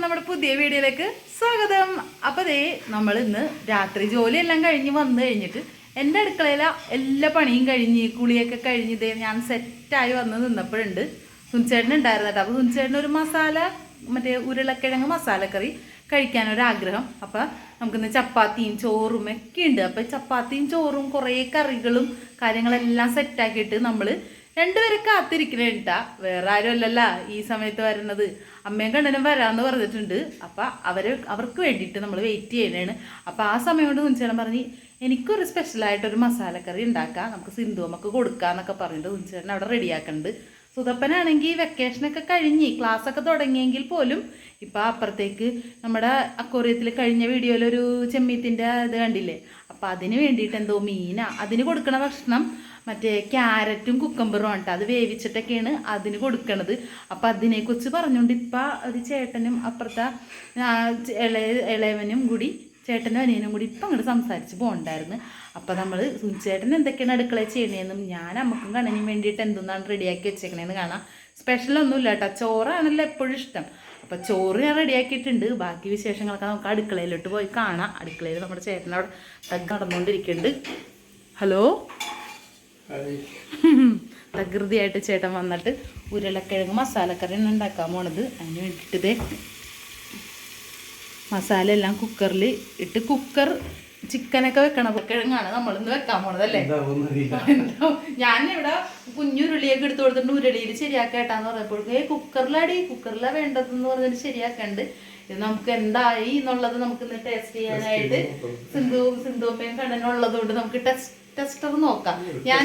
എല്ലാവർക്കും നമ്മുടെ പുതിയ വീഡിയോയിലേക്ക് സ്വാഗതം. അപ്പോൾ ദേ നമ്മൾ ഇന്ന് രാത്രി ജോലിയെല്ലാം കഴിഞ്ഞ് വന്നു കഴിഞ്ഞിട്ട് എന്റെ അടുക്കളയിലെ എല്ലാ പണിയും കഴിഞ്ഞ് കുളിയൊക്കെ കഴിഞ്ഞ് ദേ ഞാൻ സെറ്റായി വന്ന് നിന്നപ്പോഴുണ്ട്. സുനിച്ചേട്ടൻ ഉണ്ടായിരുന്നു അപ്പോൾ സുനിച്ചേട്ടൻ ഒരു മസാല മറ്റേ ഉരുളക്കിഴങ്ങ് മസാലക്കറി കഴിക്കാനൊരാഗ്രഹം. അപ്പോൾ നമുക്കിന്ന് ചപ്പാത്തിയും ചോറും ഒക്കെ ഉണ്ട്. അപ്പോൾ ചപ്പാത്തിയും ചോറും കുറേ കറികളും കാര്യങ്ങളെല്ലാം സെറ്റാക്കിയിട്ട് നമ്മൾ രണ്ടുപേരെ കാത്തിരിക്കണേട്ടാ വേറെ ആരും അല്ലല്ല. ഈ സമയത്ത് വരുന്നത് അമ്മയും കണ്ണനും വരാമെന്ന് പറഞ്ഞിട്ടുണ്ട്. അപ്പം അവർ അവർക്ക് വേണ്ടിയിട്ട് നമ്മൾ വെയിറ്റ് ചെയ്യണേണ്. അപ്പം ആ സമയം കൊണ്ട് കുഞ്ചേട്ടൻ പറഞ്ഞ് എനിക്കൊരു സ്പെഷ്യലായിട്ടൊരു മസാലക്കറി ഉണ്ടാക്കാം. നമുക്ക് സിന്ധു അമ്മയ്ക്ക് കൊടുക്കാന്നൊക്കെ പറഞ്ഞിട്ട് കുഞ്ചേട്ടൻ അവിടെ റെഡിയാക്കുന്നുണ്ട് സുതപ്പനാണെങ്കിൽ വെക്കേഷനൊക്കെ കഴിഞ്ഞ് ക്ലാസ്സൊക്കെ തുടങ്ങിയെങ്കിൽ പോലും ഇപ്പം അപ്പുറത്തേക്ക് നമ്മുടെ അക്കോറിയത്തിൽ കഴിഞ്ഞ വീഡിയോയിലൊരു ചെമ്മീത്തിന്റെ ഇത് കണ്ടില്ലേ? അപ്പം അതിന് വേണ്ടിയിട്ട് എന്തോ മീനാ. അതിന് കൊടുക്കണ ഭക്ഷണം മറ്റേ ക്യാരറ്റും കുക്കമ്പറും ആണ്. അത് വേവിച്ചിട്ടൊക്കെയാണ് അതിന് കൊടുക്കണത്. അപ്പം അതിനെക്കുറിച്ച് പറഞ്ഞുകൊണ്ട് ഇപ്പം ഒരു ചേട്ടനും അപ്പുറത്തെ ഇളയ ഇളയവനും കൂടി ചേട്ടനും അനിയനും കൂടി ഇപ്പം അങ്ങോട്ട് സംസാരിച്ച് പോകണ്ടായിരുന്നു അപ്പം നമ്മൾ സുനിച്ചേട്ടൻ എന്തൊക്കെയാണ് അടുക്കളയിൽ ചെയ്യണേന്നും ഞാൻ നമുക്കും കണ്ണനും വേണ്ടിയിട്ട് എന്തൊന്നാണ് റെഡിയാക്കി വെച്ചേക്കണേന്ന് കാണാം. സ്പെഷ്യലൊന്നുമില്ല കേട്ടോ ചോറാണല്ലോ എപ്പോഴും ഇഷ്ടം. അപ്പം ചോറ് ഞാൻ റെഡിയാക്കിയിട്ടുണ്ട് ബാക്കി വിശേഷങ്ങളൊക്കെ നമുക്ക് അടുക്കളയിലോട്ട് പോയി കാണാം. അടുക്കളയിൽ നമ്മുടെ ചേട്ടനോട് അവിടെ തഗ് നടന്നുകൊണ്ടിരിക്കുന്നുണ്ട്. ഹലോ? തകൃതിയായിട്ട് ചേട്ടൻ വന്നിട്ട് ഉരുളക്കിഴങ്ങ് മസാലക്കറിയാണ് ഉണ്ടാക്കാൻ പോണത്. അതിന് വേണ്ടിയിട്ട് മസാല എല്ലാം കുക്കറിൽ ഇട്ട് കുക്കർ ചിക്കനൊക്കെ വെക്കണ കിഴങ്ങാണ് നമ്മളിന്ന് വെക്കാൻ പോണത് അല്ലേ ഞാൻ ഇവിടെ കുഞ്ഞുരുളിയൊക്കെ എടുത്തു കൊടുത്തിട്ട് ഉരുളിയിൽ ശരിയാക്കേട്ടാന്ന് പറഞ്ഞപ്പോഴേക്കും ഏ കുക്കറിലാടി കുക്കറിലാ വേണ്ടതെന്ന് പറഞ്ഞിട്ട് ശരിയാക്കണ്ട്. ഇത് നമുക്ക് എന്തായി എന്നുള്ളത് നമുക്ക് ഇന്ന് ടേസ്റ്റ് ചെയ്യാനായിട്ട് സിന്ധു സിന്ധുമ്മയും കണ്ണനുള്ളത് കൊണ്ട് നമുക്ക് ടെസ്റ്റ് ടെസ്റ്റർ നോക്കാം. ഞാൻ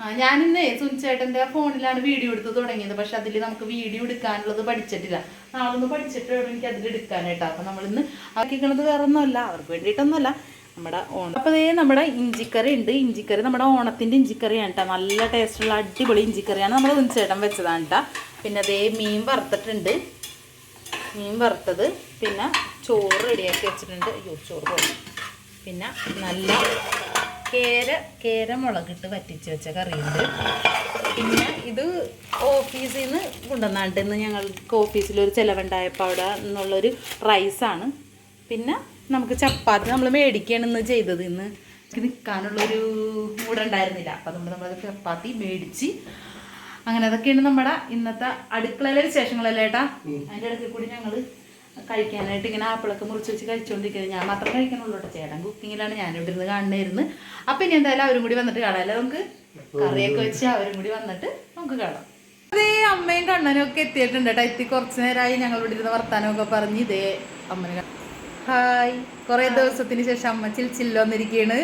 ആ ഞാനിന്നേ സുനിച്ചേട്ടന്റെ ഫോണിലാണ് വീഡിയോ എടുത്ത് തുടങ്ങിയത്. പക്ഷെ അതിൽ നമുക്ക് വീഡിയോ എടുക്കാനുള്ളത് പഠിച്ചിട്ടില്ല. നാളെ ഒന്ന് പഠിച്ചിട്ട് വേണം എനിക്ക് അതിൽ എടുക്കാനായിട്ടാ. അപ്പൊ നമ്മളിന്ന് ആക്കിക്കണത് വേറെ ഒന്നുമല്ല അവർക്ക് വേണ്ടിയിട്ടൊന്നുമല്ല. നമ്മുടെ ഓണം. അപ്പോൾ അതേ നമ്മുടെ ഇഞ്ചിക്കറി ഉണ്ട്. ഇഞ്ചിക്കറി നമ്മുടെ ഓണത്തിന്റെ ഇഞ്ചിക്കറിയാണ് കേട്ടോ നല്ല ടേസ്റ്റുള്ള അടിപൊളി ഇഞ്ചിക്കറിയാണ് നമ്മൾ സുനിച്ചേട്ടൻ വെച്ചതാണ് കേട്ടോ പിന്നെ അതേ മീൻ വറുത്തിട്ടുണ്ട്. മീൻ വറുത്തത്. പിന്നെ ചോറ് റെഡിയാക്കി വെച്ചിട്ടുണ്ട്. അയ്യോ ചോറ് പോകും പിന്നെ നല്ല കേര കേര മുളകിട്ട് വറ്റിച്ച് വെച്ച കറിയുണ്ട്. പിന്നെ ഇത് ഓഫീസിൽ നിന്ന് കൊണ്ടുവന്നാണ്ട് ഇന്ന് ഞങ്ങൾക്ക് ഓഫീസിലൊരു ചിലവുണ്ടായപ്പോൾ അവിടെ നിന്നുള്ളൊരു റൈസാണ്. പിന്നെ നമുക്ക് ചപ്പാത്തി നമ്മൾ മേടിക്കുകയാണ് ഇന്ന് ചെയ്തത്. ഇന്ന് എനിക്ക് നിൽക്കാനുള്ളൊരു മൂടുണ്ടായിരുന്നില്ല അപ്പം നമ്മൾ നമ്മളത് ചപ്പാത്തി മേടിച്ച് അങ്ങനെ അതൊക്കെയാണ് നമ്മുടെ ഇന്നത്തെ അടുക്കളയിലെ വിശേഷങ്ങളല്ലേട്ടാ അതിന്റെ ഇടയ്ക്ക് കൂടി ഞങ്ങൾ കഴിക്കാനായിട്ട് ഇങ്ങനെ ആപ്പിളൊക്കെ മുറിച്ച് വെച്ച് കഴിച്ചുകൊണ്ടിരിക്കുന്നത് ഞാൻ മാത്രം കഴിക്കണുള്ളൂ കേട്ടോ ചേട്ടൻ കുക്കിങ്ങിലാണ്. ഞാൻ ഇവിടെ ഇരുന്ന് കാണുന്നായിരുന്നു അപ്പം ഇനി എന്തായാലും അവരും കൂടി വന്നിട്ട് കാണാമല്ലോ നമുക്ക്? കറിയൊക്കെ വെച്ച് അവരും കൂടി വന്നിട്ട് നമുക്ക് കാണാം. അതേ അമ്മയും കണ്ണനും ഒക്കെ എത്തിയിട്ടുണ്ട് കേട്ടോ എത്തി കുറച്ച് നേരമായി ഞങ്ങൾ ഇവിടെ ഇരുന്ന് വർത്താനമൊക്കെ പറഞ്ഞ് ഇതേ അമ്മനെ ഹായ്. കുറേ ദിവസത്തിന് ശേഷം അമ്മ ചിൽച്ചില്ല ചില്ല വന്നിരിക്കുകയാണ്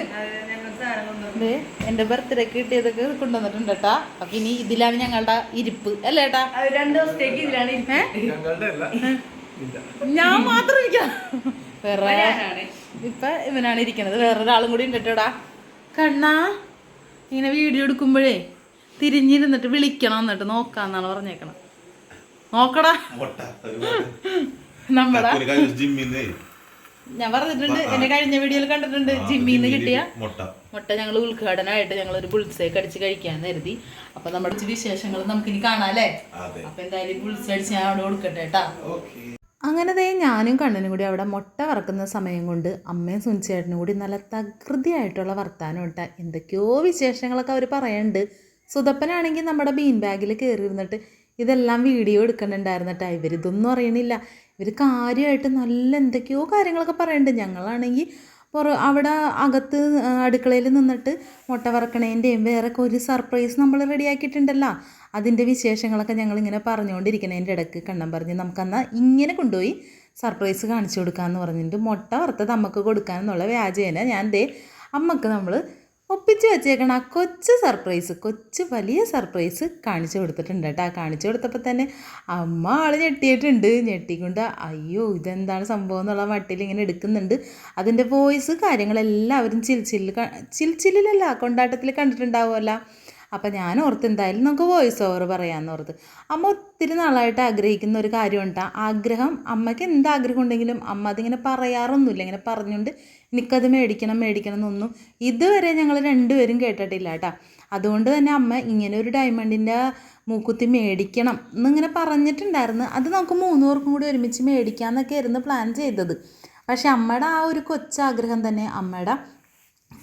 ദേ, എന്റെ ബർത്ത്ഡേക്ക് കിട്ടിയതൊക്കെ കൊണ്ടുവന്നിട്ടുണ്ട് കേട്ടാ അപ്പൊ ഇനി ഇതിലാണ് ഞങ്ങളുടെ ഇരിപ്പ്. അല്ലേട്ടാ രണ്ടു രണ്ട് ദിവസത്തേക്ക് ഇതിലാണ്? ഞാൻ മാത്രം ഇരിക്കാം. വേറെ ഇപ്പൊ ഇവനാണ് ഇരിക്കുന്നത് വേറൊരാളും കൂടി ഉണ്ട് കേട്ടോടാ കണ്ണാ ഇങ്ങനെ വീഡിയോ എടുക്കുമ്പോഴേ തിരിഞ്ഞിരുന്നിട്ട് വിളിക്കണം എന്നിട്ട് നോക്കാന്നാണ് പറഞ്ഞേക്കണം നോക്കടാ. നമ്മടാ. ഞാൻ പറഞ്ഞിട്ടുണ്ട്. എന്റെ കഴിഞ്ഞ വീഡിയോയിൽ കണ്ടിട്ടുണ്ട്. ജിമ്മിന്ന് കിട്ടിയ മുട്ട. മുട്ട ഞങ്ങൾ ഉദ്ഘാടനമായിട്ട് ഞങ്ങൾ ഒരു ബുൾസേക്ക് അടിച്ച് കഴിക്കാൻ കരുതി. അപ്പൊ നമ്മുടെ വിശേഷങ്ങൾ നമുക്ക് ഇനി കാണാല്ലേ അതെ. അപ്പൊ എന്തായാലും ബുൾസ് അടിച്ച് ഞാൻ അവിടെ കൊടുക്കട്ടെ കേട്ടാ. ഓക്കെ അങ്ങനെ ദേ ഞാനും കണ്ണനും കൂടി അവിടെ മുട്ട വറക്കുന്ന സമയം കൊണ്ട് അമ്മയും സുനിച്ചേട്ടനും കൂടി നല്ല തകൃതിയായിട്ടുള്ള വർത്താനം ഇട്ട. എന്തൊക്കെയോ വിശേഷങ്ങളൊക്കെ അവർ പറയുന്നുണ്ട് സുതപ്പനാണെങ്കിൽ നമ്മുടെ ബീൻ ബാഗിൽ കയറി ഇരുന്നിട്ട് ഇതെല്ലാം വീഡിയോ എടുക്കണുണ്ടായിരുന്നിട്ടാ. ഇവരിതൊന്നും അറിയണില്ല. ഇവർ കാര്യമായിട്ട് നല്ല എന്തൊക്കെയോ കാര്യങ്ങളൊക്കെ പറയുന്നുണ്ട് ഞങ്ങളാണെങ്കിൽ പുറ അവിടെ അകത്ത് അടുക്കളയിൽ നിന്നിട്ട് മുട്ട വറക്കണേന്റെയും വേറെ ഒരു സർപ്രൈസ് നമ്മൾ റെഡിയാക്കിയിട്ടുണ്ടല്ലോ അതിന്റെ വിശേഷങ്ങളൊക്കെ ഞങ്ങളിങ്ങനെ പറഞ്ഞുകൊണ്ടിരിക്കണതിന്റെ ഇടയ്ക്ക് കണ്ണം പറഞ്ഞ് നമുക്കെന്നാൽ ഇങ്ങനെ കൊണ്ടുപോയി സർപ്രൈസ് കാണിച്ചു കൊടുക്കാമെന്ന് പറഞ്ഞിട്ട് മുട്ട വറുത്തത് അമ്മയ്ക്ക് കൊടുക്കാമെന്നുള്ള വ്യാജേന. ഞാൻ ദേ അമ്മയ്ക്ക് നമ്മൾ ഒപ്പിച്ച് വെച്ചേക്കണം ആ കൊച്ചു സർപ്രൈസ് കൊച്ചു വലിയ സർപ്രൈസ് കാണിച്ചു കൊടുത്തിട്ടുണ്ട് കേട്ടോ. കാണിച്ചു കൊടുത്തപ്പോൾ തന്നെ അമ്മ ആൾ ഞെട്ടിയിട്ടുണ്ട്. ഞെട്ടിക്കൊണ്ട് അയ്യോ ഇതെന്താണ് സംഭവം എന്നുള്ള മട്ടിൽ ഇങ്ങനെ എടുക്കുന്നുണ്ട്. അതിന്റെ വോയിസ് കാര്യങ്ങളെല്ലാവരും ചിൽച്ചില്ലിൽ ചിൽച്ചില്ലിലല്ല കൊണ്ടാട്ടത്തിൽ കണ്ടിട്ടുണ്ടാവുമല്ലോ. അപ്പം ഞാൻ ഓർത്ത് എന്തായാലും നമുക്ക് വോയിസ് ഓവർ പറയാമെന്ന് ഓർത്ത്. അമ്മ ഒത്തിരി നാളായിട്ട് ആഗ്രഹിക്കുന്ന ഒരു കാര്യമുണ്ട് ആഗ്രഹം അമ്മയ്ക്ക് എന്ത് ആഗ്രഹം ഉണ്ടെങ്കിലും അമ്മ അതിങ്ങനെ പറയാറൊന്നുമില്ല. ഇങ്ങനെ പറഞ്ഞുകൊണ്ട് എനിക്കത് മേടിക്കണം മേടിക്കണം എന്നൊന്നും ഇതുവരെ ഞങ്ങൾ രണ്ടുപേരും കേട്ടിട്ടില്ല കേട്ടോ അതുകൊണ്ട് തന്നെ അമ്മ ഇങ്ങനെ ഒരു ഡയമണ്ടിന്റെ മൂക്കുത്തി മേടിക്കണം എന്നിങ്ങനെ പറഞ്ഞിട്ടുണ്ടായിരുന്നു. അത് നമുക്ക് മൂന്ന് പേർക്കും കൂടി ഒരുമിച്ച് മേടിക്കാമെന്നൊക്കെ ആയിരുന്നു പ്ലാൻ ചെയ്തത്. പക്ഷേ അമ്മയുടെ ആ ഒരു കൊച്ചാഗ്രഹം തന്നെ അമ്മയുടെ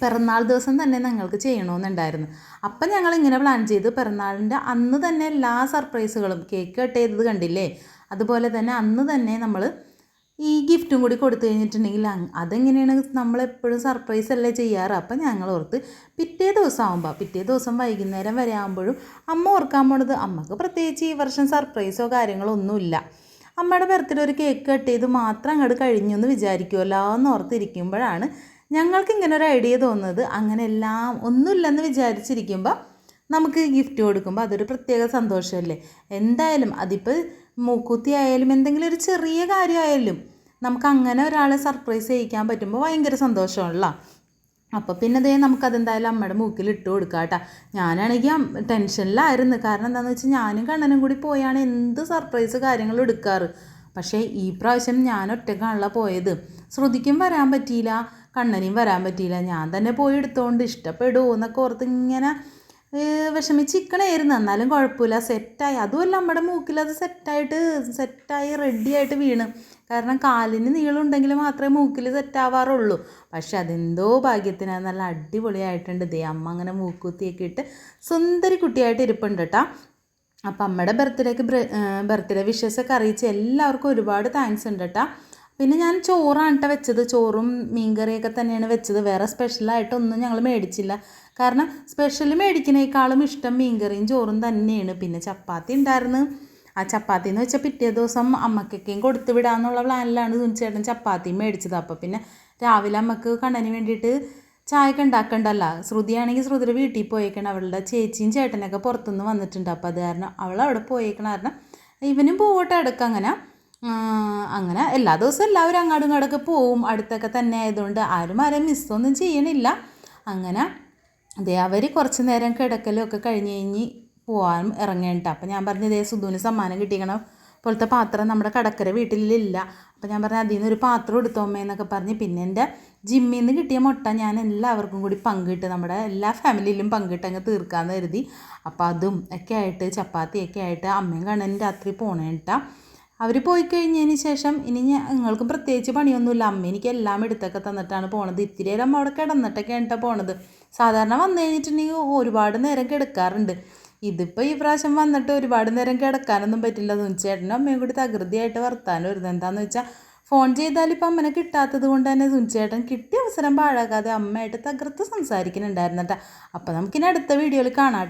പിറന്നാൾ ദിവസം തന്നെ ഞങ്ങൾക്ക് ചെയ്യണമെന്നുണ്ടായിരുന്നു. അപ്പം ഞങ്ങൾ ഇങ്ങനെ പ്ലാൻ ചെയ്ത് പിറന്നാളിന്റെ അന്ന് തന്നെ എല്ലാ സർപ്രൈസുകളും കേക്ക് കട്ട് ചെയ്തത് കണ്ടില്ലേ? അതുപോലെ തന്നെ അന്ന് തന്നെ നമ്മൾ ഈ ഗിഫ്റ്റും കൂടി കൊടുത്തു കഴിഞ്ഞിട്ടുണ്ടെങ്കിൽ അതെങ്ങനെയാണ് നമ്മളെപ്പോഴും സർപ്രൈസ് അല്ലേ ചെയ്യാറ്? അപ്പം ഞങ്ങൾ ഓർത്ത് പിറ്റേ ദിവസം ആകുമ്പോൾ പിറ്റേ ദിവസം വൈകുന്നേരം വരെ ആകുമ്പോഴും അമ്മ ഓർക്കാൻ പോണത് അമ്മയ്ക്ക് പ്രത്യേകിച്ച് ഈ വർഷം സർപ്രൈസോ കാര്യങ്ങളോ ഒന്നുമില്ല. അമ്മയുടെ ബർത്ത്ഡേ ഒരു കേക്ക് കട്ട് ചെയ്ത് മാത്രം അങ്ങോട്ട് കഴിഞ്ഞു എന്ന് വിചാരിക്കുമല്ലോ എന്ന് ഓർത്തിരിക്കുമ്പോഴാണ് ഞങ്ങൾക്ക് ഇങ്ങനെ ഒരു ഐഡിയ തോന്നുന്നത് അങ്ങനെ എല്ലാം ഒന്നുമില്ലെന്ന് വിചാരിച്ചിരിക്കുമ്പോൾ നമുക്ക് ഗിഫ്റ്റ് കൊടുക്കുമ്പോൾ അതൊരു പ്രത്യേക സന്തോഷമല്ലേ? എന്തായാലും അതിപ്പോൾ മൂക്കുത്തി ആയാലും എന്തെങ്കിലും ഒരു ചെറിയ കാര്യമായാലും നമുക്ക് അങ്ങനെ ഒരാളെ സർപ്രൈസ് ചെയ്യിക്കാൻ പറ്റുമ്പോൾ ഭയങ്കര സന്തോഷമുള്ള അപ്പോൾ പിന്നെ ദേ നമുക്കതെന്തായാലും അമ്മയുടെ മൂക്കിൽ ഇട്ട് കൊടുക്കാം കേട്ടോ. ഞാനാണെങ്കിൽ ടെൻഷനിലായിരുന്നു. കാരണം എന്താണെന്ന് വെച്ചാൽ ഞാനും കണ്ണനും കൂടി പോയാണ് എന്ത് സർപ്രൈസ് കാര്യങ്ങൾ എടുക്കാറ്. പക്ഷേ ഈ പ്രാവശ്യം ഞാൻ ഒറ്റക്കാണല്ലോ പോയത്. ശ്രുതിക്കും വരാൻ പറ്റിയില്ല. കണ്ണനും വരാൻ പറ്റിയില്ല. ഞാൻ തന്നെ പോയി എടുത്തോണ്ട് ഇഷ്ടപ്പെടുമോ എന്നൊക്കെ ഓർത്ത് ഇങ്ങനെ വിഷമിച്ചിരിക്കണായിരുന്നു എന്നാലും കുഴപ്പമില്ല. സെറ്റായി അതുമല്ല നമ്മുടെ മൂക്കിൽ അത് സെറ്റായിട്ട് സെറ്റായി റെഡിയായിട്ട് വീണ്. കാരണം കാലിന് നീളമുണ്ടെങ്കിൽ മാത്രമേ മൂക്കിൽ സെറ്റാവാറുള്ളൂ പക്ഷെ അതെന്തോ ഭാഗ്യത്തിന് നല്ല അടിപൊളിയായിട്ടുണ്ട്. ദേ അമ്മ അങ്ങനെ മൂക്കുത്തിയൊക്കെ ഇട്ട് സുന്ദരി കുട്ടിയായിട്ട് ഇരിപ്പുണ്ട് കേട്ടോ അപ്പം അമ്മയുടെ ബർത്ത്ഡേക്ക് ബർത്ത്ഡേ വിഷസൊക്കെ അറിയിച്ച് എല്ലാവർക്കും ഒരുപാട് താങ്ക്സ് ഉണ്ട് കേട്ടോ പിന്നെ ഞാൻ ചോറാണ് കേട്ടോ വെച്ചത്. ചോറും മീൻകറിയൊക്കെ തന്നെയാണ് വെച്ചത്. വേറെ സ്പെഷ്യലായിട്ടൊന്നും ഞങ്ങൾ മേടിച്ചില്ല. കാരണം സ്പെഷ്യൽ മേടിക്കുന്നേക്കാളും ഇഷ്ടം മീൻകറിയും ചോറും തന്നെയാണ്. പിന്നെ ചപ്പാത്തി ഉണ്ടായിരുന്നു. ആ ചപ്പാത്തി എന്ന് വെച്ചാൽ പിറ്റേ ദിവസം അമ്മക്കൊക്കെയും കൊടുത്തു വിടാമെന്നുള്ള പ്ലാനിലാണ് തുണിച്ചേട്ടൻ ചപ്പാത്തി മേടിച്ചത്. അപ്പോൾ പിന്നെ രാവിലെ അമ്മയ്ക്ക് കണ്ണന് വേണ്ടിയിട്ട് ചായയൊക്കെ ഉണ്ടാക്കണ്ടല്ല. ശ്രുതിയാണെങ്കിൽ ശ്രുതിയുടെ വീട്ടിൽ പോയേക്കണം. അവളുടെ ചേച്ചിയും ചേട്ടനൊക്കെ പുറത്തുനിന്ന് വന്നിട്ടുണ്ട്. അപ്പോൾ അത് കാരണം അവൾ അവിടെ പോയേക്കണ. കാരണം ഇവനും പോവട്ടെ ഇടയ്ക്ക് അങ്ങനെ. അങ്ങനെ എല്ലാ ദിവസവും എല്ലാവരും അങ്ങോട്ടും ഇങ്ങോട്ടൊക്കെ പോവും. അടുത്തൊക്കെ തന്നെ ആയതുകൊണ്ട് ആരും ആരെയും മിസ്സൊന്നും ചെയ്യണില്ല. അങ്ങനെ അതെ അവർ കുറച്ച് നേരം കിടക്കലും ഒക്കെ കഴിഞ്ഞ് കഴിഞ്ഞ് പോകാൻ ഇറങ്ങേണ്ട. അപ്പം ഞാൻ പറഞ്ഞു ഇതേ സുധുവിന് സമ്മാനം കിട്ടിക്കണം പോലത്തെ പാത്രം നമ്മുടെ കടക്കര വീട്ടിലില്ല. അപ്പം ഞാൻ പറഞ്ഞു അതിൽ നിന്നൊരു പാത്രം എടുത്തോമ്മേ എന്നൊക്കെ പറഞ്ഞ് പിന്നെ എന്റെ ജിമ്മിൽ നിന്ന് കിട്ടിയ മുട്ട ഞാൻ എല്ലാവർക്കും കൂടി പങ്കിട്ട് നമ്മുടെ എല്ലാ ഫാമിലിയിലും പങ്കിട്ട് അങ്ങ് തീർക്കാമെന്ന് കരുതി. അപ്പോൾ അതും ഒക്കെ ആയിട്ട് ചപ്പാത്തി ഒക്കെ ആയിട്ട് അമ്മയും കണ്ണനും രാത്രി പോണേട്ടാ. അവർ പോയി കഴിഞ്ഞതിന് ശേഷം ഇനി ഞാൻ നിങ്ങൾക്ക് പ്രത്യേകിച്ച് പണിയൊന്നുമില്ല. അമ്മ എനിക്ക് എല്ലാം എടുത്തൊക്കെ തന്നിട്ടാണ് പോണത്. ഇത്തിരി നേരം അവിടെ കിടന്നിട്ടൊക്കെയാണ് കേട്ടോ പോണത്. സാധാരണ വന്നു കഴിഞ്ഞിട്ടുണ്ടെങ്കിൽ ഒരുപാട് നേരം കിടക്കാറുണ്ട്. ഇതിപ്പോൾ ഈ പ്രാവശ്യം വന്നിട്ട് ഒരുപാട് നേരം കിടക്കാനൊന്നും പറ്റില്ല. സുനിച്ചേട്ടനും അമ്മയും കൂടി തകൃതിയായിട്ട് വർത്താനം വരുന്നത് എന്താണെന്ന് വെച്ചാൽ ഫോൺ ചെയ്താൽ ഇപ്പം അമ്മനെ കിട്ടാത്തത് കൊണ്ട് തന്നെ തുഞ്ചേട്ടൻ കിട്ടിയ അവസരം പാഴാക്കാതെ അമ്മയായിട്ട് തകർത്ത് സംസാരിക്കുന്നുണ്ടായിരുന്നട്ടാ. അപ്പം നമുക്കിനി അടുത്ത വീഡിയോയിൽ കാണാം